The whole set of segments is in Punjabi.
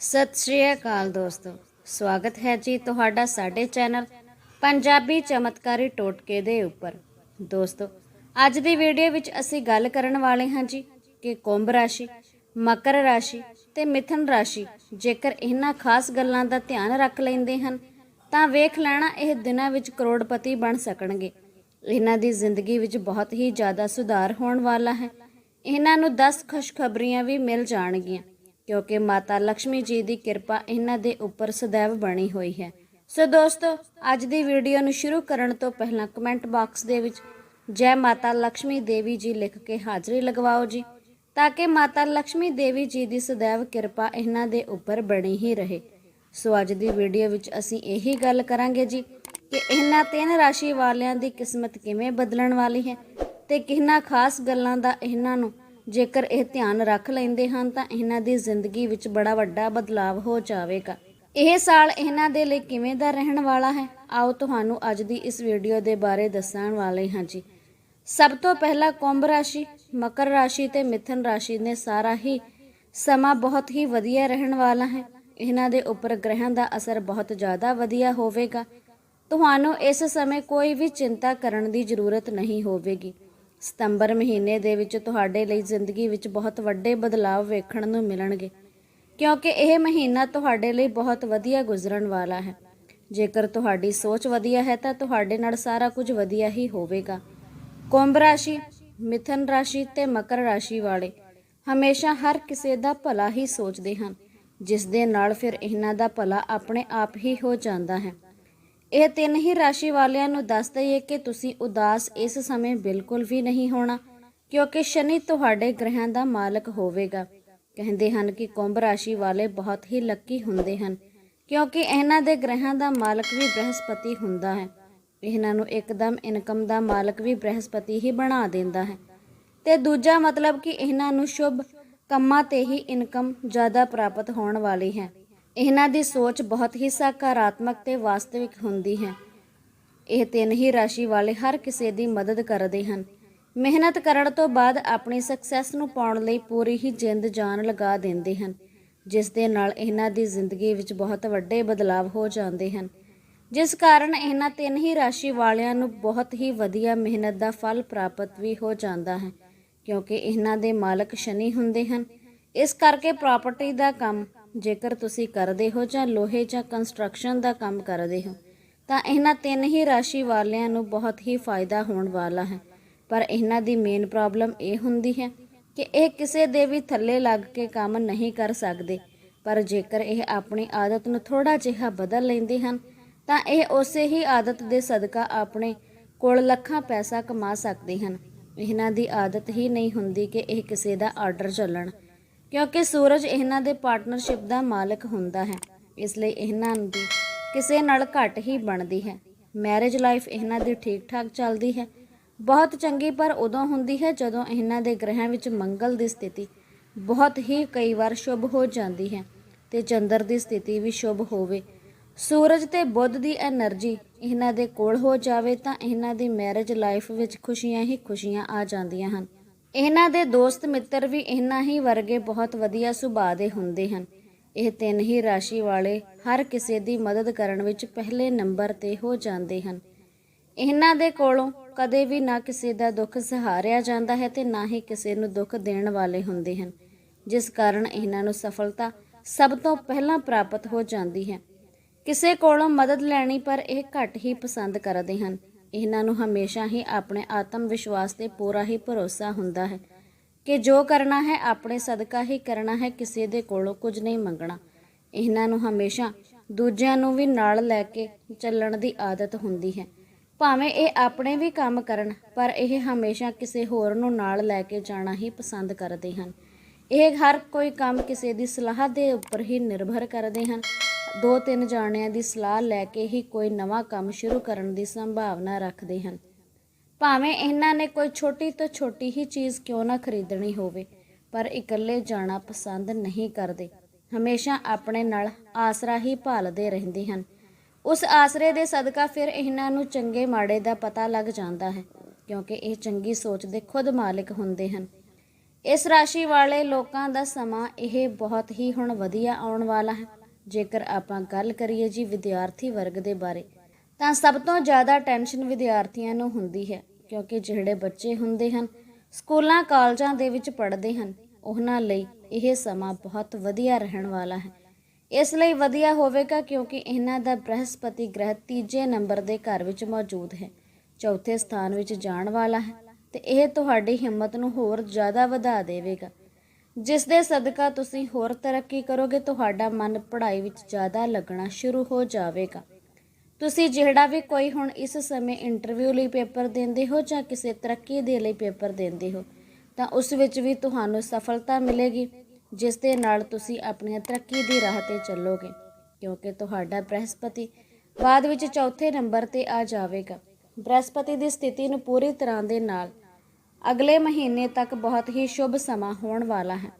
ਸਤਿ ਸ਼੍ਰੀ ਅਕਾਲ ਦੋਸਤੋ। ਸਵਾਗਤ ਹੈ ਜੀ ਤੁਹਾਡਾ ਸਾਡੇ ਚੈਨਲ ਪੰਜਾਬੀ ਚਮਤਕਾਰੀ ਟੋਟਕੇ ਦੇ ਉੱਪਰ। ਦੋਸਤੋ, ਅੱਜ ਦੀ ਵੀਡੀਓ ਵਿੱਚ ਅਸੀਂ ਗੱਲ ਕਰਨ ਵਾਲੇ ਹਾਂ ਜੀ ਕਿ ਕੁੰਭ ਰਾਸ਼ੀ, ਮਕਰ ਰਾਸ਼ੀ ਤੇ ਮਿਥਨ ਰਾਸ਼ੀ ਜੇਕਰ ਇਹਨਾਂ ਖਾਸ ਗੱਲਾਂ ਦਾ ਧਿਆਨ ਰੱਖ ਲੈਂਦੇ ਹਨ, ਤਾਂ ਵੇਖ ਲੈਣਾ ਇਹ ਦਿਨਾਂ ਵਿੱਚ ਕਰੋੜਪਤੀ ਬਣ ਸਕਣਗੇ। ਇਹਨਾਂ ਦੀ ਜ਼ਿੰਦਗੀ ਵਿੱਚ ਬਹੁਤ ਹੀ ਜ਼ਿਆਦਾ ਸੁਧਾਰ ਹੋਣ ਵਾਲਾ ਹੈ। ਇਹਨਾਂ ਨੂੰ 10 ਖੁਸ਼ਖਬਰੀਆਂ ਵੀ ਮਿਲ ਜਾਣਗੀਆਂ। ਕਿਉਂਕਿ ਮਾਤਾ ਲక్ష్ਮੀ ਜੀ ਦੀ ਕਿਰਪਾ ਇਹਨਾਂ ਦੇ ਉੱਪਰ ਸਦੈਵ ਬਣੀ ਹੋਈ ਹੈ। ਸੋ ਦੋਸਤੋ, ਅੱਜ ਦੀ ਵੀਡੀਓ ਨੂੰ ਸ਼ੁਰੂ ਕਰਨ ਤੋਂ ਪਹਿਲਾਂ ਕਮੈਂਟ ਬਾਕਸ ਦੇ ਵਿੱਚ ਜੈ ਮਾਤਾ ਲక్ష్ਮੀ ਦੇਵੀ ਜੀ ਲਿਖ ਕੇ ਹਾਜ਼ਰੀ ਲਗਵਾਓ ਜੀ, ਤਾਂ ਕਿ ਮਾਤਾ ਲక్ష్ਮੀ ਦੇਵੀ ਜੀ ਦੀ ਸਦੈਵ ਕਿਰਪਾ ਇਹਨਾਂ ਦੇ ਉੱਪਰ ਬਣੀ ਹੀ ਰਹੇ। ਸੋ ਅੱਜ ਦੀ ਵੀਡੀਓ ਵਿੱਚ ਅਸੀਂ ਇਹੀ ਗੱਲ ਕਰਾਂਗੇ ਜੀ ਕਿ ਇਹਨਾਂ ਤਿੰਨ ਰਾਸ਼ੀ ਵਾਲਿਆਂ ਦੀ ਕਿਸਮਤ ਕਿਵੇਂ ਬਦਲਣ ਵਾਲੀ ਹੈ ਤੇ ਕਿਹਨਾਂ ਖਾਸ ਗੱਲਾਂ ਦਾ ਇਹਨਾਂ ਨੂੰ ਜੇਕਰ ਇਹ ਧਿਆਨ ਰੱਖ ਲੈਂਦੇ ਹਨ ਤਾਂ ਇਹਨਾਂ ਦੀ ਜ਼ਿੰਦਗੀ ਵਿੱਚ ਬੜਾ ਵੱਡਾ ਬਦਲਾਅ ਹੋ ਜਾਵੇਗਾ। ਇਹ ਸਾਲ ਇਹਨਾਂ ਦੇ ਲਈ ਕਿਵੇਂ ਦਾ ਰਹਿਣ ਵਾਲਾ ਹੈ? ਆਓ ਤੁਹਾਨੂੰ ਅੱਜ ਦੀ ਇਸ ਵੀਡੀਓ ਦੇ ਬਾਰੇ ਦੱਸਣ ਵਾਲੇ ਹਾਂ ਜੀ। ਸਭ ਤੋਂ ਪਹਿਲਾਂ ਕੁੰਭ ਰਾਸ਼ੀ, ਮਕਰ ਰਾਸ਼ੀ ਤੇ ਮਿਥਨ ਰਾਸ਼ੀ ਨੇ ਸਾਰਾ ਹੀ ਸਮਾਂ ਬਹੁਤ ਹੀ ਵਧੀਆ ਰਹਿਣ ਵਾਲਾ ਹੈ। ਇਹਨਾਂ ਦੇ ਉੱਪਰ ਗ੍ਰਹਿਾਂ ਦਾ ਅਸਰ ਬਹੁਤ ਜ਼ਿਆਦਾ ਵਧੀਆ ਹੋਵੇਗਾ। ਤੁਹਾਨੂੰ ਇਸ ਸਮੇਂ ਕੋਈ ਵੀ ਚਿੰਤਾ ਕਰਨ ਦੀ ਜ਼ਰੂਰਤ ਨਹੀਂ ਹੋਵੇਗੀ। ਸਤੰਬਰ ਮਹੀਨੇ ਦੇ ਵਿੱਚ ਤੁਹਾਡੇ ਲਈ ਜ਼ਿੰਦਗੀ ਵਿੱਚ ਬਹੁਤ ਵੱਡੇ ਬਦਲਾਅ ਵੇਖਣ ਨੂੰ ਮਿਲਣਗੇ, ਕਿਉਂਕਿ ਇਹ ਮਹੀਨਾ ਤੁਹਾਡੇ ਲਈ ਬਹੁਤ ਵਧੀਆ ਗੁਜ਼ਰਨ ਵਾਲਾ ਹੈ। ਜੇਕਰ ਤੁਹਾਡੀ ਸੋਚ ਵਧੀਆ ਹੈ ਤਾਂ ਤੁਹਾਡੇ ਨਾਲ ਸਾਰਾ ਕੁਝ ਵਧੀਆ ਹੀ ਹੋਵੇਗਾ। ਕੁੰਭ ਰਾਸ਼ੀ, ਮਿਥਨ ਰਾਸ਼ੀ ਤੇ ਮਕਰ ਰਾਸ਼ੀ ਵਾਲੇ ਹਮੇਸ਼ਾ ਹਰ ਕਿਸੇ ਦਾ ਭਲਾ ਹੀ ਸੋਚਦੇ ਹਨ, ਜਿਸ ਦੇ ਨਾਲ ਫਿਰ ਇਹਨਾਂ ਦਾ ਭਲਾ ਆਪਣੇ ਆਪ ਹੀ ਹੋ ਜਾਂਦਾ ਹੈ। ਇਹ ਤਿੰਨ ਹੀ ਰਾਸ਼ੀ ਵਾਲਿਆਂ ਨੂੰ ਦੱਸ ਦਈਏ ਕਿ ਤੁਸੀਂ ਉਦਾਸ ਇਸ ਸਮੇਂ ਬਿਲਕੁਲ ਵੀ ਨਹੀਂ ਹੋਣਾ, ਕਿਉਂਕਿ ਸ਼ਨੀ ਤੁਹਾਡੇ ਗ੍ਰਹਿਾਂ ਦਾ ਮਾਲਕ ਹੋਵੇਗਾ। ਕਹਿੰਦੇ ਹਨ ਕਿ ਕੁੰਭ ਰਾਸ਼ੀ ਵਾਲੇ ਬਹੁਤ ਹੀ ਲੱਕੀ ਹੁੰਦੇ ਹਨ, ਕਿਉਂਕਿ ਇਹਨਾਂ ਦੇ ਗ੍ਰਹਿਾਂ ਦਾ ਮਾਲਕ ਵੀ ਬ੍ਰਹਸਪਤੀ ਹੁੰਦਾ ਹੈ। ਇਹਨਾਂ ਨੂੰ ਇੱਕਦਮ ਇਨਕਮ ਦਾ ਮਾਲਕ ਵੀ ਬ੍ਰਹਸਪਤੀ ਹੀ ਬਣਾ ਦਿੰਦਾ ਹੈ। ਤੇ ਦੂਜਾ ਮਤਲਬ ਕਿ ਇਹਨਾਂ ਨੂੰ ਸ਼ੁਭ ਕੰਮਾਂ ਤੇ ਹੀ ਇਨਕਮ ਜ਼ਿਆਦਾ ਪ੍ਰਾਪਤ ਹੋਣ ਵਾਲੀ ਹੈ। ਇਹਨਾਂ ਦੀ ਸੋਚ ਬਹੁਤ ਹੀ ਸਕਾਰਾਤਮਕ ਤੇ ਵਾਸਤਵਿਕ ਹੁੰਦੀ ਹੈ। ਇਹ ਤਿੰਨ ਹੀ ਰਾਸ਼ੀ ਵਾਲੇ ਹਰ ਕਿਸੇ ਦੀ ਮਦਦ ਕਰਦੇ ਹਨ। ਮਿਹਨਤ ਕਰਨ ਤੋਂ ਬਾਅਦ ਆਪਣੀ ਸਕਸੈਸ ਨੂੰ ਪਾਉਣ ਲਈ ਪੂਰੀ ਹੀ ਜਿੰਦ ਜਾਨ ਲਗਾ ਦਿੰਦੇ ਹਨ, ਜਿਸ ਦੇ ਨਾਲ ਇਹਨਾਂ ਦੀ ਜ਼ਿੰਦਗੀ ਵਿੱਚ ਬਹੁਤ ਵੱਡੇ ਬਦਲਾਅ ਹੋ ਜਾਂਦੇ ਹਨ। ਜਿਸ ਕਾਰਨ ਇਹਨਾਂ ਤਿੰਨ ਹੀ ਰਾਸ਼ੀ ਵਾਲਿਆਂ ਨੂੰ ਬਹੁਤ ਹੀ ਵਧੀਆ ਮਿਹਨਤ ਦਾ ਫਲ ਪ੍ਰਾਪਤ ਵੀ ਹੋ ਜਾਂਦਾ ਹੈ, ਕਿਉਂਕਿ ਇਹਨਾਂ ਦੇ ਮਾਲਕ ਸ਼ਨੀ ਹੁੰਦੇ ਹਨ। ਇਸ ਕਰਕੇ ਪ੍ਰਾਪਰਟੀ ਦਾ ਕੰਮ ਜੇਕਰ ਤੁਸੀਂ ਕਰਦੇ ਹੋ ਜਾਂ ਲੋਹੇ ਜਾਂ ਕੰਸਟਰਕਸ਼ਨ ਦਾ ਕੰਮ ਕਰਦੇ ਹੋ, ਤਾਂ ਇਹਨਾਂ ਤਿੰਨ ਹੀ ਰਾਸ਼ੀ ਵਾਲਿਆਂ ਨੂੰ ਬਹੁਤ ਹੀ ਫਾਇਦਾ ਹੋਣ ਵਾਲਾ ਹੈ। ਪਰ ਇਹਨਾਂ ਦੀ ਮੇਨ ਪ੍ਰੋਬਲਮ ਇਹ ਹੁੰਦੀ ਹੈ ਕਿ ਇਹ ਕਿਸੇ ਦੇ ਵੀ ਥੱਲੇ ਲੱਗ ਕੇ ਕੰਮ ਨਹੀਂ ਕਰ ਸਕਦੇ। ਪਰ ਜੇਕਰ ਇਹ ਆਪਣੀ ਆਦਤ ਨੂੰ ਥੋੜਾ ਜਿਹਾ ਬਦਲ ਲੈਂਦੇ ਹਨ, ਤਾਂ ਇਹ ਉਸੇ ਹੀ ਆਦਤ ਦੇ ਸਦਕਾ ਆਪਣੇ ਕੋਲ ਲੱਖਾਂ ਪੈਸਾ ਕਮਾ ਸਕਦੇ ਹਨ। ਇਹਨਾਂ ਦੀ ਆਦਤ ਹੀ ਨਹੀਂ ਹੁੰਦੀ ਕਿ ਇਹ ਕਿਸੇ ਦਾ ਆਰਡਰ ਚੱਲਣ। ਕਿਉਂਕਿ ਸੂਰਜ ਇਹਨਾਂ ਦੇ ਪਾਰਟਨਰਸ਼ਿਪ ਦਾ ਮਾਲਕ ਹੁੰਦਾ ਹੈ। ਇਸ ਲਈ ਇਹਨਾਂ ਦੀ ਕਿਸੇ ਨਾਲ ਘੱਟ ਹੀ ਬਣਦੀ ਹੈ। ਮੈਰਿਜ ਲਾਈਫ ਇਹਨਾਂ ਦੀ ਠੀਕ ਠਾਕ ਚੱਲਦੀ ਹੈ। ਬਹੁਤ ਚੰਗੀ ਪਰ ਉਦੋਂ ਹੁੰਦੀ ਹੈ ਜਦੋਂ ਇਹਨਾਂ ਦੇ ਗ੍ਰਹਿਆਂ ਵਿੱਚ ਮੰਗਲ ਦੀ ਸਥਿਤੀ ਬਹੁਤ ਹੀ ਕਈ ਵਾਰ ਸ਼ੁਭ ਹੋ ਜਾਂਦੀ ਹੈ ਤੇ ਚੰਦਰ ਦੀ ਸਥਿਤੀ ਵੀ ਸ਼ੁਭ ਹੋਵੇ। ਸੂਰਜ ਤੇ ਬੁੱਧ ਦੀ એનર્ਜੀ ਇਹਨਾਂ ਦੇ ਕੋਲ ਹੋ ਜਾਵੇ ਤਾਂ ਇਹਨਾਂ ਦੀ ਮੈਰਿਜ ਲਾਈਫ ਵਿੱਚ ਖੁਸ਼ੀਆਂ ਹੀ ਖੁਸ਼ੀਆਂ ਆ ਜਾਂਦੀਆਂ ਹਨ। ਇਹਨਾਂ ਦੇ ਦੋਸਤ ਮਿੱਤਰ ਵੀ ਇਹਨਾਂ ਹੀ ਵਰਗੇ ਬਹੁਤ ਵਧੀਆ ਸੁਭਾਅ ਦੇ ਹੁੰਦੇ ਹਨ। ਇਹ ਤਿੰਨ ਹੀ ਰਾਸ਼ੀ ਵਾਲੇ ਹਰ ਕਿਸੇ ਦੀ ਮਦਦ ਕਰਨ ਵਿੱਚ ਪਹਿਲੇ ਨੰਬਰ ਤੇ ਹੋ ਜਾਂਦੇ ਹਨ। ਇਹਨਾਂ ਦੇ ਕੋਲੋਂ ਕਦੇ ਵੀ ਨਾ ਕਿਸੇ ਦਾ ਦੁੱਖ ਸਹਾਰਿਆ ਜਾਂਦਾ ਹੈ ਤੇ ਨਾ ਹੀ ਕਿਸੇ ਨੂੰ ਦੁੱਖ ਦੇਣ ਵਾਲੇ ਹੁੰਦੇ ਹਨ, ਜਿਸ ਕਾਰਨ ਇਹਨਾਂ ਨੂੰ ਸਫਲਤਾ ਸਭ ਤੋਂ ਪਹਿਲਾਂ ਪ੍ਰਾਪਤ ਹੋ ਜਾਂਦੀ ਹੈ। ਕਿਸੇ ਕੋਲੋਂ ਮਦਦ ਲੈਣੀ ਪਰ ਇਹ ਘੱਟ ਹੀ ਪਸੰਦ ਕਰਦੇ ਹਨ। ਇਹਨਾਂ ਨੂੰ ਹਮੇਸ਼ਾ ਹੀ ਆਪਣੇ ਆਤਮ ਵਿਸ਼ਵਾਸ ਤੇ ਪੂਰਾ ਹੀ ਭਰੋਸਾ ਹੁੰਦਾ ਹੈ ਕਿ ਜੋ ਕਰਨਾ ਹੈ, ਆਪਣੇ ਸਦਕਾ ਹੀ ਕਰਨਾ ਹੈ, ਕਿਸੇ ਦੇ ਕੋਲੋਂ ਕੁਝ ਨਹੀਂ ਮੰਗਣਾ। ਇਹਨਾਂ ਨੂੰ ਹਮੇਸ਼ਾ ਦੂਜਿਆਂ ਨੂੰ ਵੀ ਨਾਲ ਲੈ ਕੇ ਚੱਲਣ ਦੀ ਆਦਤ ਹੁੰਦੀ ਹੈ। ਭਾਵੇਂ ਇਹ ਆਪਣੇ ਵੀ ਕੰਮ ਕਰਨ, ਪਰ ਇਹ ਹਮੇਸ਼ਾ ਕਿਸੇ ਹੋਰ ਨੂੰ ਨਾਲ ਲੈ ਕੇ ਜਾਣਾ ਹੀ ਪਸੰਦ ਕਰਦੇ ਹਨ। ਇਹ ਹਰ ਕੋਈ ਕੰਮ ਕਿਸੇ ਦੀ ਸਲਾਹ ਦੇ ਉੱਪਰ ਹੀ ਨਿਰਭਰ ਕਰਦੇ ਹਨ। ਦੋ ਤਿੰਨ ਜਾਣਿਆਂ ਦੀ ਸਲਾਹ ਲੈ ਕੇ ਹੀ ਕੋਈ ਨਵਾਂ ਕੰਮ ਸ਼ੁਰੂ ਕਰਨ ਦੀ ਸੰਭਾਵਨਾ ਰੱਖਦੇ ਹਨ। ਭਾਵੇਂ ਇਹਨਾਂ ਨੇ ਕੋਈ ਛੋਟੀ ਤੋਂ ਛੋਟੀ ਹੀ ਚੀਜ਼ ਕਿਉਂ ਨਾ ਖਰੀਦਣੀ ਹੋਵੇ, ਪਰ ਇਕੱਲੇ ਜਾਣਾ ਪਸੰਦ ਨਹੀਂ ਕਰਦੇ। ਹਮੇਸ਼ਾ ਆਪਣੇ ਨਾਲ ਆਸਰਾ ਹੀ ਭਾਲਦੇ ਰਹਿੰਦੇ ਹਨ। ਉਸ ਆਸਰੇ ਦੇ ਸਦਕਾ ਫਿਰ ਇਹਨਾਂ ਨੂੰ ਚੰਗੇ ਮਾੜੇ ਦਾ ਪਤਾ ਲੱਗ ਜਾਂਦਾ ਹੈ, ਕਿਉਂਕਿ ਇਹ ਚੰਗੀ ਸੋਚ ਦੇ ਖੁਦ ਮਾਲਕ ਹੁੰਦੇ ਹਨ। ਇਸ ਰਾਸ਼ੀ ਵਾਲੇ ਲੋਕਾਂ ਦਾ ਸਮਾਂ ਇਹ ਬਹੁਤ ਹੀ ਹੁਣ ਵਧੀਆ ਆਉਣ ਵਾਲਾ ਹੈ। ਜੇਕਰ ਆਪਾਂ ਗੱਲ ਕਰੀਏ ਜੀ ਵਿਦਿਆਰਥੀ ਵਰਗ ਦੇ ਬਾਰੇ, ਤਾਂ ਸਭ ਤੋਂ ਜ਼ਿਆਦਾ ਟੈਨਸ਼ਨ ਵਿਦਿਆਰਥੀਆਂ ਨੂੰ ਹੁੰਦੀ ਹੈ, ਕਿਉਂਕਿ ਜਿਹੜੇ ਬੱਚੇ ਹੁੰਦੇ ਹਨ, ਸਕੂਲਾਂ, ਕਾਲਜਾਂ ਦੇ ਵਿੱਚ ਪੜ੍ਹਦੇ ਹਨ, ਉਹਨਾਂ ਲਈ ਇਹ ਸਮਾਂ ਬਹੁਤ ਵਧੀਆ ਰਹਿਣ ਵਾਲਾ ਹੈ। ਇਸ ਲਈ ਵਧੀਆ ਹੋਵੇਗਾ ਕਿਉਂਕਿ ਇਹਨਾਂ ਦਾ ਬ੍ਰਹਸਪਤੀ ਗ੍ਰਹਿ ਤੀਜੇ ਨੰਬਰ ਦੇ ਘਰ ਵਿੱਚ ਮੌਜੂਦ ਹੈ, ਚੌਥੇ ਸਥਾਨ ਵਿੱਚ ਜਾਣ ਵਾਲਾ ਹੈ, ਤੇ ਇਹ ਤੁਹਾਡੀ ਹਿੰਮਤ ਨੂੰ ਹੋਰ ਜ਼ਿਆਦਾ ਵਧਾ ਦੇਵੇਗਾ। ਜਿਸ ਦੇ ਸਦਕਾ ਤੁਸੀਂ ਹੋਰ ਤਰੱਕੀ ਕਰੋਗੇ, ਤੁਹਾਡਾ ਮਨ ਪੜ੍ਹਾਈ ਵਿੱਚ ਜ਼ਿਆਦਾ ਲੱਗਣਾ ਸ਼ੁਰੂ ਹੋ ਜਾਵੇਗਾ। ਤੁਸੀਂ ਜਿਹੜਾ ਵੀ ਕੋਈ ਹੁਣ ਇਸ ਸਮੇਂ ਇੰਟਰਵਿਊ ਲਈ ਪੇਪਰ ਦਿੰਦੇ ਹੋ ਜਾਂ ਕਿਸੇ ਤਰੱਕੀ ਦੇ ਲਈ ਪੇਪਰ ਦਿੰਦੇ ਹੋ, ਤਾਂ ਉਸ ਵਿੱਚ ਵੀ ਤੁਹਾਨੂੰ ਸਫਲਤਾ ਮਿਲੇਗੀ, ਜਿਸ ਦੇ ਨਾਲ ਤੁਸੀਂ ਆਪਣੀ ਤਰੱਕੀ ਦੀ ਰਾਹ ਤੇ ਚੱਲੋਗੇ, ਕਿਉਂਕਿ ਤੁਹਾਡਾ ਬ੍ਰਹਸਪਤੀ ਬਾਅਦ ਵਿੱਚ ਚੌਥੇ ਨੰਬਰ ਤੇ ਆ ਜਾਵੇਗਾ। ਬ੍ਰਹਸਪਤੀ ਦੀ ਸਥਿਤੀ ਨੂੰ ਪੂਰੀ ਤਰ੍ਹਾਂ ਦੇ ਨਾਲ ਅਗਲੇ ਮਹੀਨੇ ਤੱਕ ਬਹੁਤ ਹੀ ਸ਼ੁਭ ਸਮਾਂ ਹੋਣ ਵਾਲਾ ਹੈ।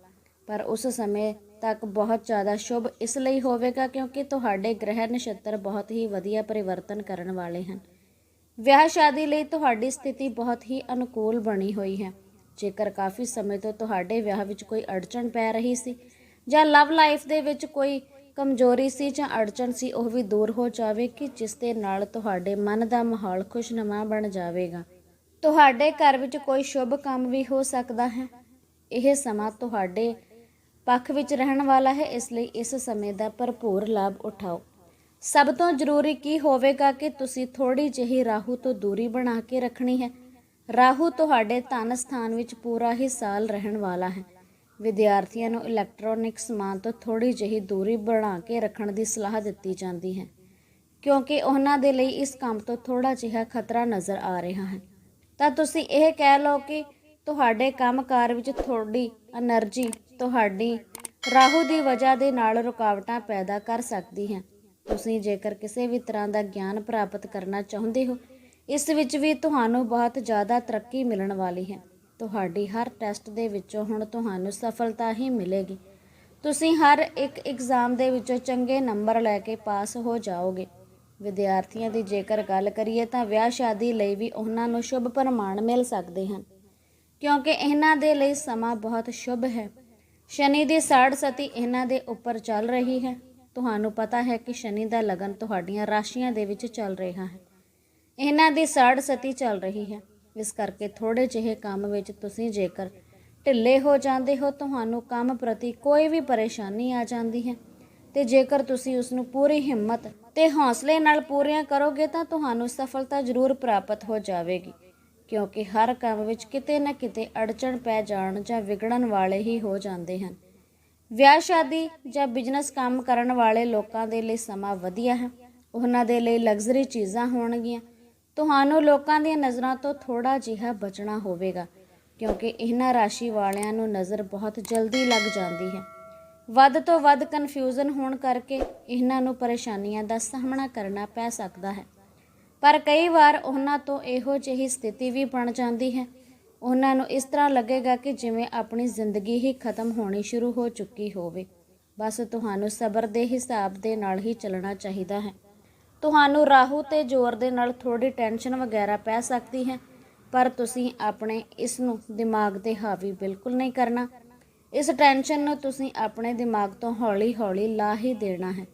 ਪਰ ਉਸ ਸਮੇਂ ਤੱਕ ਬਹੁਤ ਜ਼ਿਆਦਾ ਸ਼ੁਭ ਇਸ ਲਈ ਹੋਵੇਗਾ ਕਿਉਂਕਿ ਤੁਹਾਡੇ ਗ੍ਰਹਿ ਨਛੱਤਰ ਬਹੁਤ ਹੀ ਵਧੀਆ ਪਰਿਵਰਤਨ ਕਰਨ ਵਾਲੇ ਹਨ। ਵਿਆਹ ਸ਼ਾਦੀ ਲਈ ਤੁਹਾਡੀ ਸਥਿਤੀ ਬਹੁਤ ਹੀ ਅਨੁਕੂਲ ਬਣੀ ਹੋਈ ਹੈ। ਜੇਕਰ ਕਾਫੀ ਸਮੇਂ ਤੋਂ ਤੁਹਾਡੇ ਵਿਆਹ ਵਿੱਚ ਕੋਈ ਅੜਚਣ ਪੈ ਰਹੀ ਸੀ ਜਾਂ ਲਵ ਲਾਈਫ ਦੇ ਵਿੱਚ ਕੋਈ ਕਮਜ਼ੋਰੀ ਸੀ ਜਾਂ ਅੜਚਣ ਸੀ, ਉਹ ਵੀ ਦੂਰ ਹੋ ਜਾਵੇਗੀ, ਜਿਸ ਦੇ ਨਾਲ ਤੁਹਾਡੇ ਮਨ ਦਾ ਮਾਹੌਲ ਖੁਸ਼ਨੁਮਾ ਬਣ ਜਾਵੇਗਾ। ਤੁਹਾਡੇ ਘਰ ਵਿੱਚ ਕੋਈ ਸ਼ੁਭ ਕੰਮ ਵੀ ਹੋ ਸਕਦਾ ਹੈ? ਇਹ ਸਮਾਂ ਤੁਹਾਡੇ ਪੱਖ ਵਿੱਚ ਰਹਿਣ ਵਾਲਾ ਹੈ, ਇਸ ਲਈ ਇਸ ਸਮੇਂ ਦਾ ਭਰਪੂਰ ਲਾਭ ਉਠਾਓ। ਸਭ ਤੋਂ ਜ਼ਰੂਰੀ ਕੀ ਹੋਵੇਗਾ ਕਿ ਤੁਸੀਂ ਥੋੜੀ ਜਿਹੀ ਰਾਹੂ ਤੋਂ ਦੂਰੀ ਬਣਾ ਕੇ ਰੱਖਣੀ ਹੈ। ਰਾਹੂ ਤੁਹਾਡੇ ਧਨ ਸਥਾਨ ਵਿੱਚ ਪੂਰਾ ਹੀ ਸਾਲ ਰਹਿਣ ਵਾਲਾ ਹੈ। ਵਿਦਿਆਰਥੀਆਂ ਨੂੰ ਇਲੈਕਟ੍ਰੋਨਿਕ ਸਮਾਨ ਤੋਂ ਥੋੜੀ ਜਿਹੀ ਦੂਰੀ ਬਣਾ ਕੇ ਰੱਖਣ ਦੀ ਸਲਾਹ ਦਿੱਤੀ ਜਾਂਦੀ ਹੈ, ਕਿਉਂਕਿ ਉਹਨਾਂ ਦੇ ਲਈ ਇਸ ਕੰਮ ਤੋਂ ਥੋੜਾ ਜਿਹਾ ਖਤਰਾ ਨਜ਼ਰ ਆ ਰਿਹਾ ਹੈ। ਤਾਂ ਤੁਸੀਂ ਇਹ ਕਹਿ ਲਓ ਕਿ ਤੁਹਾਡੇ ਕੰਮਕਾਰ ਵਿੱਚ ਤੁਹਾਡੀ એનર્ਜੀ ਤੁਹਾਡੀ ਰਾਹੂ ਦੀ ਵਜ੍ਹਾ ਦੇ ਨਾਲ ਰੁਕਾਵਟਾਂ ਪੈਦਾ ਕਰ ਸਕਦੀ ਹੈ। ਤੁਸੀਂ ਜੇਕਰ ਕਿਸੇ ਵੀ ਤਰ੍ਹਾਂ ਦਾ ਗਿਆਨ ਪ੍ਰਾਪਤ ਕਰਨਾ ਚਾਹੁੰਦੇ ਹੋ, ਇਸ ਵਿੱਚ ਵੀ ਤੁਹਾਨੂੰ ਬਹੁਤ ਜ਼ਿਆਦਾ ਤਰੱਕੀ ਮਿਲਣ ਵਾਲੀ ਹੈ। ਤੁਹਾਡੀ ਹਰ ਟੈਸਟ ਦੇ ਵਿੱਚੋਂ ਹੁਣ ਤੁਹਾਨੂੰ ਸਫਲਤਾ ਹੀ ਮਿਲੇਗੀ। ਤੁਸੀਂ ਹਰ ਇੱਕ ਐਗਜ਼ਾਮ ਦੇ ਵਿੱਚੋਂ ਚੰਗੇ ਨੰਬਰ ਲੈ ਕੇ ਪਾਸ ਹੋ ਜਾਓਗੇ। ਵਿਦਿਆਰਥੀਆਂ ਦੀ ਜੇਕਰ ਗੱਲ ਕਰੀਏ ਤਾਂ ਵਿਆਹ ਸ਼ਾਦੀ ਲਈ ਵੀ ਉਹਨਾਂ ਨੂੰ ਸ਼ੁਭ ਪ੍ਰਮਾਣ ਮਿਲ ਸਕਦੇ ਹਨ, ਕਿਉਂਕਿ ਇਹਨਾਂ ਦੇ ਲਈ ਸਮਾਂ ਬਹੁਤ ਸ਼ੁਭ ਹੈ। ਸ਼ਨੀ ਦੀ ਸਾੜ ਸਤੀ ਇਹਨਾਂ ਦੇ ਉੱਪਰ ਚੱਲ ਰਹੀ ਹੈ। ਤੁਹਾਨੂੰ ਪਤਾ ਹੈ ਕਿ ਸ਼ਨੀ ਦਾ ਲਗਨ ਤੁਹਾਡੀਆਂ ਰਾਸ਼ੀਆਂ ਦੇ ਵਿੱਚ ਚੱਲ ਰਿਹਾ ਹੈ। ਇਹਨਾਂ ਦੀ ਸਾੜ ਸਤੀ ਚੱਲ ਰਹੀ ਹੈ। ਇਸ ਕਰਕੇ ਥੋੜੇ ਜਿਹੇ ਕੰਮ ਵਿੱਚ ਤੁਸੀਂ ਜੇਕਰ ਢਿੱਲੇ ਹੋ ਜਾਂਦੇ ਹੋ, ਤੁਹਾਨੂੰ ਕੰਮ ਪ੍ਰਤੀ ਕੋਈ ਵੀ ਪਰੇਸ਼ਾਨੀ ਆ ਜਾਂਦੀ ਹੈ। ਤੇ ਜੇਕਰ ਤੁਸੀਂ ਉਸ ਨੂੰ ਪੂਰੀ ਹਿੰਮਤ ਤੇ ਹੌਸਲੇ ਨਾਲ ਪੂਰੀਆਂ ਕਰੋਗੇ ਤਾਂ ਤੁਹਾਨੂੰ ਸਫਲਤਾ ਜ਼ਰੂਰ ਪ੍ਰਾਪਤ ਹੋ ਜਾਵੇਗੀ, ਕਿਉਂਕਿ ਹਰ ਕੰਮ ਵਿੱਚ ਕਿਤੇ ਨਾ ਕਿਤੇ ਅੜਚਣ ਪੈ ਜਾਣ ਜਾਂ ਵਿਗੜਨ ਵਾਲੇ ਹੀ ਹੋ ਜਾਂਦੇ ਹਨ। ਵਿਆਹ, ਸ਼ਾਦੀ ਜਾਂ ਬਿਜ਼ਨਸ ਕੰਮ ਕਰਨ ਵਾਲੇ ਲੋਕਾਂ ਦੇ ਲਈ ਸਮਾਂ ਵਧੀਆ ਹੈ। ਉਹਨਾਂ ਦੇ ਲਈ ਲਗਜ਼ਰੀ ਚੀਜ਼ਾਂ ਹੋਣਗੀਆਂ। ਤੁਹਾਨੂੰ ਲੋਕਾਂ ਦੀਆਂ ਨਜ਼ਰਾਂ ਤੋਂ ਥੋੜਾ ਜਿਹਾ ਬਚਣਾ ਹੋਵੇਗਾ, ਕਿਉਂਕਿ ਇਹਨਾਂ ਰਾਸ਼ੀ ਵਾਲਿਆਂ ਨੂੰ ਨਜ਼ਰ ਬਹੁਤ ਜਲਦੀ ਲੱਗ ਜਾਂਦੀ ਹੈ। ਵੱਧ ਤੋਂ ਵੱਧ ਕਨਫਿਊਜ਼ਨ ਹੋਣ ਕਰਕੇ ਇਹਨਾਂ ਨੂੰ ਪਰੇਸ਼ਾਨੀਆਂ ਦਾ ਸਾਹਮਣਾ ਕਰਨਾ ਪੈ ਸਕਦਾ ਹੈ। ਪਰ ਕਈ ਵਾਰ ਉਹਨਾਂ ਤੋਂ ਇਹੋ ਜਿਹੀ ਸਥਿਤੀ ਵੀ ਬਣ ਜਾਂਦੀ ਹੈ। ਉਹਨਾਂ ਨੂੰ ਇਸ ਤਰ੍ਹਾਂ ਲੱਗੇਗਾ ਕਿ ਜਿਵੇਂ ਆਪਣੀ ਜ਼ਿੰਦਗੀ ਹੀ ਖਤਮ ਹੋਣੀ ਸ਼ੁਰੂ ਹੋ ਚੁੱਕੀ ਹੋਵੇ। ਬਸ ਤੁਹਾਨੂੰ ਸਬਰ ਦੇ ਹਿਸਾਬ ਦੇ ਨਾਲ ਹੀ ਚੱਲਣਾ ਚਾਹੀਦਾ ਹੈ। ਤੁਹਾਨੂੰ ਰਾਹੂ ਤੇ ਜ਼ੋਰ ਦੇ ਨਾਲ ਥੋੜੀ ਟੈਨਸ਼ਨ ਵਗੈਰਾ ਪੈ ਸਕਦੀ ਹੈ, ਪਰ ਤੁਸੀਂ ਆਪਣੇ ਇਸ ਨੂੰ ਦਿਮਾਗ ਤੇ ਹਾਵੀ ਬਿਲਕੁਲ ਨਹੀਂ ਕਰਨਾ। ਇਸ ਟੈਨਸ਼ਨ ਨੂੰ ਤੁਸੀਂ ਆਪਣੇ ਦਿਮਾਗ ਤੋਂ ਹੌਲੀ-ਹੌਲੀ ਲਾ ਹੀ ਦੇਣਾ ਹੈ।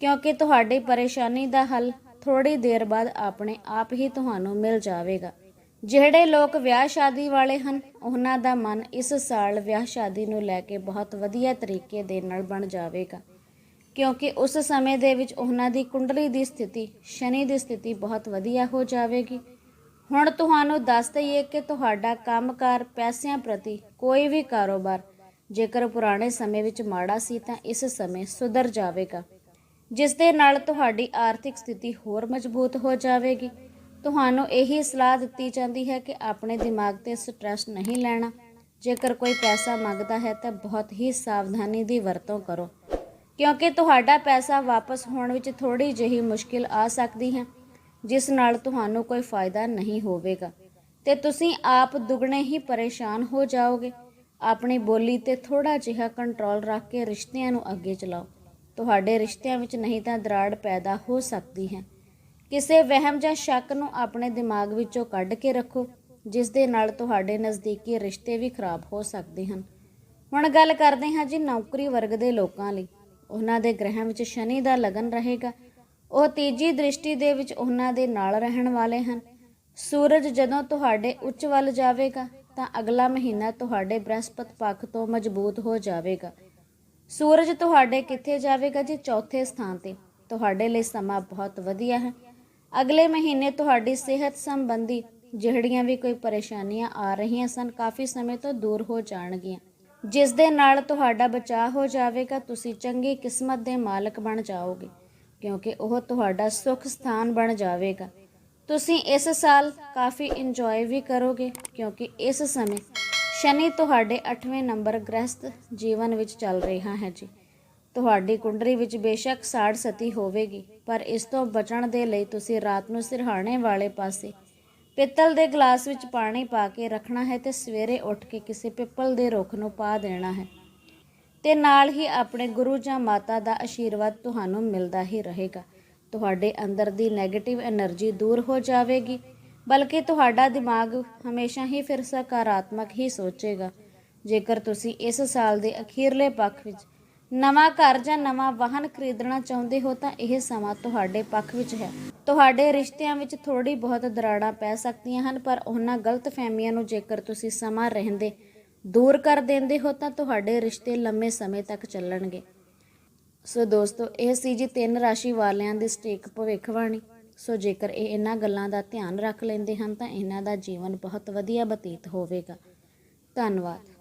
ਕਿਉਂਕਿ ਤੁਹਾਡੀ ਪਰੇਸ਼ਾਨੀ ਦਾ ਹੱਲ ਥੋੜੀ ਦੇਰ ਬਾਅਦ ਆਪਣੇ ਆਪ ਹੀ ਤੁਹਾਨੂੰ ਮਿਲ ਜਾਵੇਗਾ। ਜਿਹੜੇ ਲੋਕ ਵਿਆਹ ਸ਼ਾਦੀ ਵਾਲੇ ਹਨ, ਉਹਨਾਂ ਦਾ ਮਨ ਇਸ ਸਾਲ ਵਿਆਹ ਸ਼ਾਦੀ ਨੂੰ ਲੈ ਕੇ ਬਹੁਤ ਵਧੀਆ ਤਰੀਕੇ ਦੇ ਨਾਲ ਬਣ ਜਾਵੇਗਾ। ਕਿਉਂਕਿ ਉਸ ਸਮੇਂ ਦੇ ਵਿੱਚ ਉਹਨਾਂ ਦੀ ਕੁੰਡਲੀ ਦੀ ਸਥਿਤੀ, ਸ਼ਨੀ ਦੀ ਸਥਿਤੀ ਬਹੁਤ ਵਧੀਆ ਹੋ ਜਾਵੇਗੀ। ਹੁਣ ਤੁਹਾਨੂੰ ਦੱਸ ਦਈਏ ਕਿ ਤੁਹਾਡਾ ਕੰਮਕਾਰ ਪੈਸਿਆਂ ਪ੍ਰਤੀ ਕੋਈ ਵੀ ਕਾਰੋਬਾਰ ਜੇਕਰ ਪੁਰਾਣੇ ਸਮੇਂ ਵਿੱਚ ਮਾੜਾ ਸੀ ਤਾਂ ਇਸ ਸਮੇਂ ਸੁਧਰ ਜਾਵੇਗਾ। ਜਿਸ ਦੇ ਨਾਲ ਤੁਹਾਡੀ ਆਰਥਿਕ ਸਥਿਤੀ ਹੋਰ ਮਜ਼ਬੂਤ ਹੋ ਜਾਵੇਗੀ। ਤੁਹਾਨੂੰ ਇਹੀ ਸਲਾਹ ਦਿੱਤੀ ਜਾਂਦੀ ਹੈ ਕਿ ਆਪਣੇ ਦਿਮਾਗ ਤੇ ਸਟ੍ਰੈਸ ਨਹੀਂ ਲੈਣਾ। ਜੇਕਰ ਕੋਈ ਪੈਸਾ ਮੰਗਦਾ ਹੈ ਤਾਂ ਬਹੁਤ ਹੀ ਸਾਵਧਾਨੀ ਦੀ ਵਰਤੋਂ ਕਰੋ। ਕਿਉਂਕਿ ਤੁਹਾਡਾ ਪੈਸਾ ਵਾਪਸ ਹੋਣ ਵਿੱਚ ਥੋੜੀ ਜਿਹੀ ਮੁਸ਼ਕਿਲ ਆ ਸਕਦੀ ਹੈ, ਜਿਸ ਨਾਲ ਤੁਹਾਨੂੰ ਕੋਈ ਫਾਇਦਾ ਨਹੀਂ ਹੋਵੇਗਾ। ਤੇ ਤੁਸੀਂ ਆਪ ਦੁੱਗਣੇ ਹੀ ਪਰੇਸ਼ਾਨ ਹੋ ਜਾਓਗੇ। ਆਪਣੀ ਬੋਲੀ ਤੇ ਥੋੜਾ ਜਿਹਾ ਕੰਟਰੋਲ ਰੱਖ ਕੇ ਰਿਸ਼ਤਿਆਂ ਨੂੰ ਅੱਗੇ ਚਲਾਓ। ਤੁਹਾਡੇ ਰਿਸ਼ਤਿਆਂ ਵਿੱਚ ਨਹੀਂ ਤਾਂ ਦਰਾੜ ਪੈਦਾ ਹੋ ਸਕਦੀ ਹੈ। ਕਿਸੇ ਵਹਿਮ ਜਾਂ ਸ਼ੱਕ ਨੂੰ ਆਪਣੇ ਦਿਮਾਗ ਵਿੱਚੋਂ ਕੱਢ ਕੇ ਰੱਖੋ, ਜਿਸ ਦੇ ਨਾਲ ਤੁਹਾਡੇ ਨਜ਼ਦੀਕੀ ਰਿਸ਼ਤੇ ਵੀ ਖਰਾਬ ਹੋ ਸਕਦੇ ਹਨ। ਹੁਣ ਗੱਲ ਕਰਦੇ ਹਾਂ ਜੀ ਨੌਕਰੀ ਵਰਗ ਦੇ ਲੋਕਾਂ ਲਈ। ਉਹਨਾਂ ਦੇ ਗ੍ਰਹਿਾਂ ਵਿੱਚ ਸ਼ਨੀ ਦਾ ਲਗਨ ਰਹੇਗਾ। ਉਹ ਤੀਜੀ ਦ੍ਰਿਸ਼ਟੀ ਦੇ ਵਿੱਚ ਉਹਨਾਂ ਦੇ ਨਾਲ ਰਹਿਣ ਵਾਲੇ ਹਨ। ਸੂਰਜ ਜਦੋਂ ਤੁਹਾਡੇ ਉੱਚ ਵੱਲ ਜਾਵੇਗਾ ਤਾਂ ਅਗਲਾ ਮਹੀਨਾ ਤੁਹਾਡੇ ਬ੍ਰਹਸਪਤ ਪੱਖ ਤੋਂ ਮਜ਼ਬੂਤ ਹੋ ਜਾਵੇਗਾ। ਸੂਰਜ ਤੁਹਾਡੇ ਕਿੱਥੇ ਜਾਵੇਗਾ ਜੀ? ਚੌਥੇ ਸਥਾਨ ਤੇ। ਤੁਹਾਡੇ ਲਈ ਸਮਾਂ ਬਹੁਤ ਵਧੀਆ ਹੈ। ਅਗਲੇ ਮਹੀਨੇ ਤੁਹਾਡੀ ਸਿਹਤ ਸੰਬੰਧੀ ਜਿਹੜੀਆਂ ਵੀ ਕੋਈ ਪਰੇਸ਼ਾਨੀਆਂ ਆ ਰਹੀਆਂ ਸਨ, ਕਾਫੀ ਸਮੇਂ ਤੋਂ ਦੂਰ ਹੋ ਜਾਣਗੀਆਂ। ਜਿਸ ਦੇ ਨਾਲ ਤੁਹਾਡਾ ਬਚਾਅ ਹੋ ਜਾਵੇਗਾ। ਤੁਸੀਂ ਚੰਗੀ ਕਿਸਮਤ ਦੇ ਮਾਲਕ ਬਣ ਜਾਓਗੇ, ਕਿਉਂਕਿ ਉਹ ਤੁਹਾਡਾ ਸੁਖ ਸਥਾਨ ਬਣ ਜਾਵੇਗਾ। ਤੁਸੀਂ ਇਸ ਸਾਲ ਕਾਫੀ ਇੰਜੋਏ ਵੀ ਕਰੋਗੇ ਕਿਉਂਕਿ ਇਸ ਸਮੇਂ ਸ਼ਨੀ ਤੁਹਾਡੇ 8ਵੇਂ ਨੰਬਰ ਗ੍ਰਸਤ ਜੀਵਨ ਵਿੱਚ ਚੱਲ ਰਿਹਾ ਹੈ ਜੀ। ਤੁਹਾਡੀ ਕੁੰਡਲੀ ਵਿੱਚ ਬੇਸ਼ੱਕ ਸਾੜ ਸਤੀ ਹੋਵੇਗੀ, ਪਰ ਇਸ ਤੋਂ ਬਚਣ ਦੇ ਲਈ ਤੁਸੀਂ ਰਾਤ ਨੂੰ ਸਿਰਹਾਣੇ ਵਾਲੇ ਪਾਸੇ ਪਿੱਤਲ ਦੇ ਗਲਾਸ ਵਿੱਚ ਪਾਣੀ ਪਾ ਕੇ ਰੱਖਣਾ ਹੈ ਤੇ ਸਵੇਰੇ ਉੱਠ ਕੇ ਕਿਸੇ ਪਿੱਪਲ ਦੇ ਰੁੱਖ ਨੂੰ ਪਾ ਦੇਣਾ ਹੈ। ਤੇ ਨਾਲ ਹੀ ਆਪਣੇ ਗੁਰੂ ਜਾਂ ਮਾਤਾ ਦਾ ਆਸ਼ੀਰਵਾਦ ਤੁਹਾਨੂੰ ਮਿਲਦਾ ਹੀ ਰਹੇਗਾ। ਤੁਹਾਡੇ ਅੰਦਰ ਦੀ ਨੈਗੇਟਿਵ એનર્ਜੀ ਦੂਰ ਹੋ ਜਾਵੇਗੀ। ਬਲਕਿ ਤੁਹਾਡਾ ਦਿਮਾਗ ਹਮੇਸ਼ਾ ਹੀ ਫਿਰ ਸਕਾਰਾਤਮਕ ਹੀ ਸੋਚੇਗਾ। ਜੇਕਰ ਤੁਸੀਂ ਇਸ ਸਾਲ ਦੇ ਅਖੀਰਲੇ ਪੱਖ ਵਿੱਚ ਨਵਾਂ ਘਰ ਜਾਂ ਨਵਾਂ ਵਾਹਨ ਖਰੀਦਣਾ ਚਾਹੁੰਦੇ ਹੋ, ਤਾਂ ਇਹ ਸਮਾਂ ਤੁਹਾਡੇ ਪੱਖ ਵਿੱਚ ਹੈ। ਤੁਹਾਡੇ ਰਿਸ਼ਤਿਆਂ ਵਿੱਚ ਥੋੜੀ ਬਹੁਤ ਦਰਾੜਾਂ ਪੈ ਸਕਦੀਆਂ ਹਨ, ਪਰ ਉਹਨਾਂ ਗਲਤ ਫਹਿਮੀਆਂ ਨੂੰ ਜੇਕਰ ਤੁਸੀਂ ਸਮਾਂ ਰਹਿੰਦੇ ਦੂਰ ਕਰ ਦਿੰਦੇ ਹੋ, ਤਾਂ ਤੁਹਾਡੇ ਰਿਸ਼ਤੇ ਲੰਮੇ ਸਮੇਂ ਤੱਕ ਚੱਲਣਗੇ। ਸੋ ਦੋਸਤੋ, ਇਹ ਸੀ ਜੀ ਤਿੰਨ ਰਾਸ਼ੀ ਵਾਲਿਆਂ ਦੀ ਸਟੇਕ ਭਵਿੱਖਬਾਣੀ। ਸੋ ਜੇਕਰ ਇਹ ਇਹਨਾਂ ਗੱਲਾਂ ਦਾ ਧਿਆਨ ਰੱਖ ਲੈਂਦੇ ਹਨ, ਤਾਂ ਇਹਨਾਂ ਦਾ ਜੀਵਨ ਬਹੁਤ ਵਧੀਆ ਬਤੀਤ ਹੋਵੇਗਾ। ਧੰਨਵਾਦ।